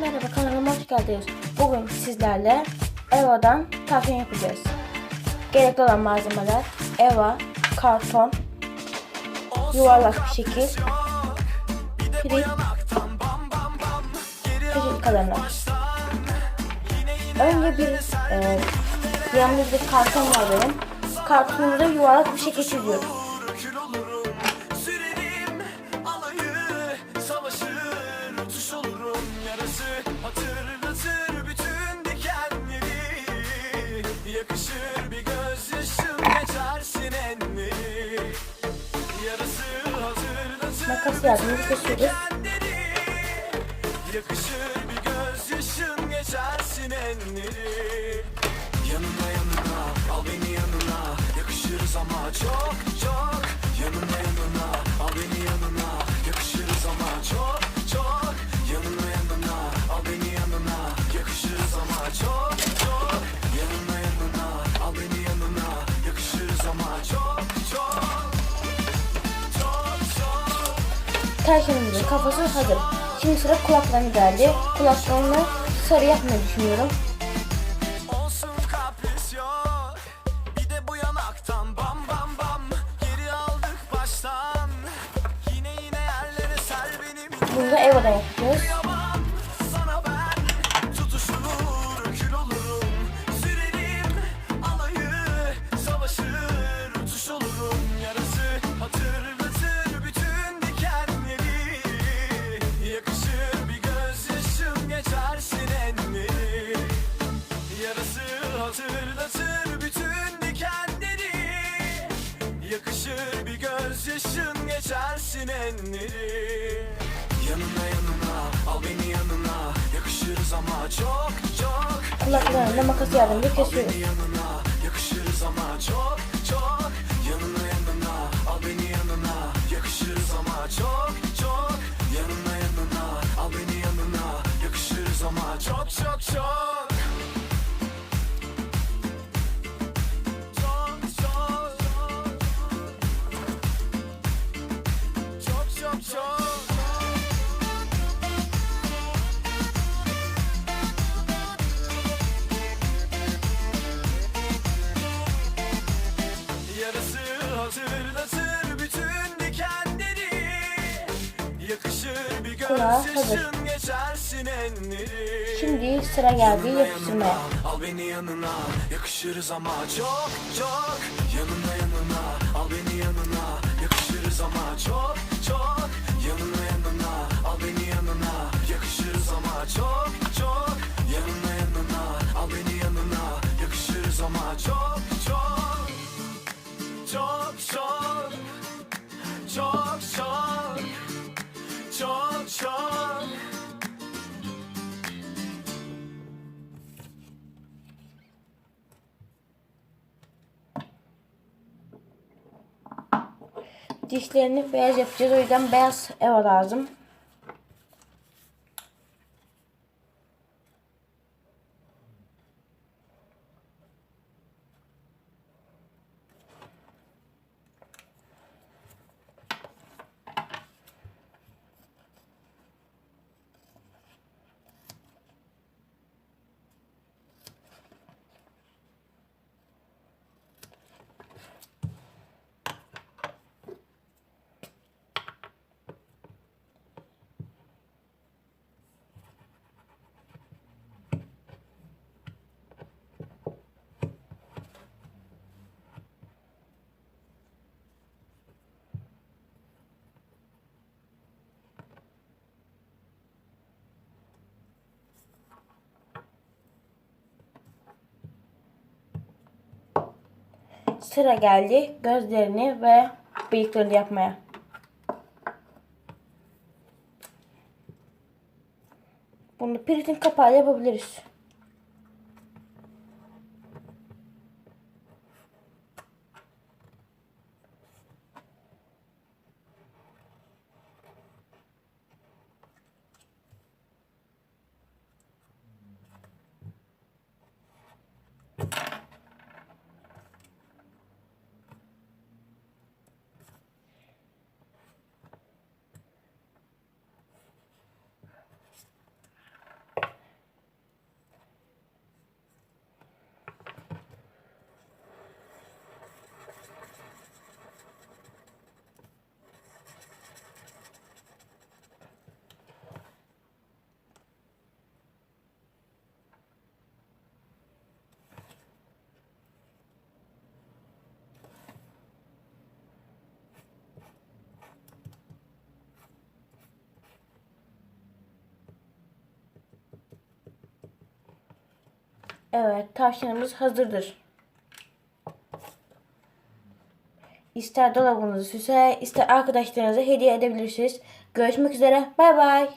Merhaba kanalıma hoş geldiniz. Bugün sizlerle Eva'dan tavşan yapacağız. Gerekli olan malzemeler Eva, karton, yuvarlak bir şekil, pirinç, peşin kalanlar. Önce bir e, yanımda karton var benim. Kartonumuza yuvarlak bir şekil çiziyoruz. Makas yardımıyla kesiyoruz. Yakışır bir gözyaşın geçersin enleri Yanına yanına al beni yanına Yakışırız ama çok Tavşanımızın kafası hazır. Şimdi sıra kulaklarını geldi. Kulaklarını sarı yapmayı düşünüyorum. Olsun kapris yok Bir geçersin enleri Yanına yanına al beni yanına. Yakışırız ama çok çok. Kulaklarını da makas yardımıyla kesiyoruz. yanına Yakışırız ama çok çok. Yanına yanına al beni yanına. Yakışırız ama çok çok. Yanına yanına al beni yanına. Yakışırız ama çok çok Çok Yakışır bir geçersin enleri Şimdi sıra geldi yapıştırmaya. Al beni yanına. Yakışırız ama çok çok. Yanına yanına Dişlerini beyaz yapacağız. O yüzden beyaz Eva lazım. Sıra geldi gözlerini ve bıyıklarını yapmaya. Bunu piritin kapağıyla yapabiliriz. Evet tavşanımız hazırdır. İster dolabınızı süse ister arkadaşlarınıza hediye edebilirsiniz. Görüşmek üzere. Bay bay.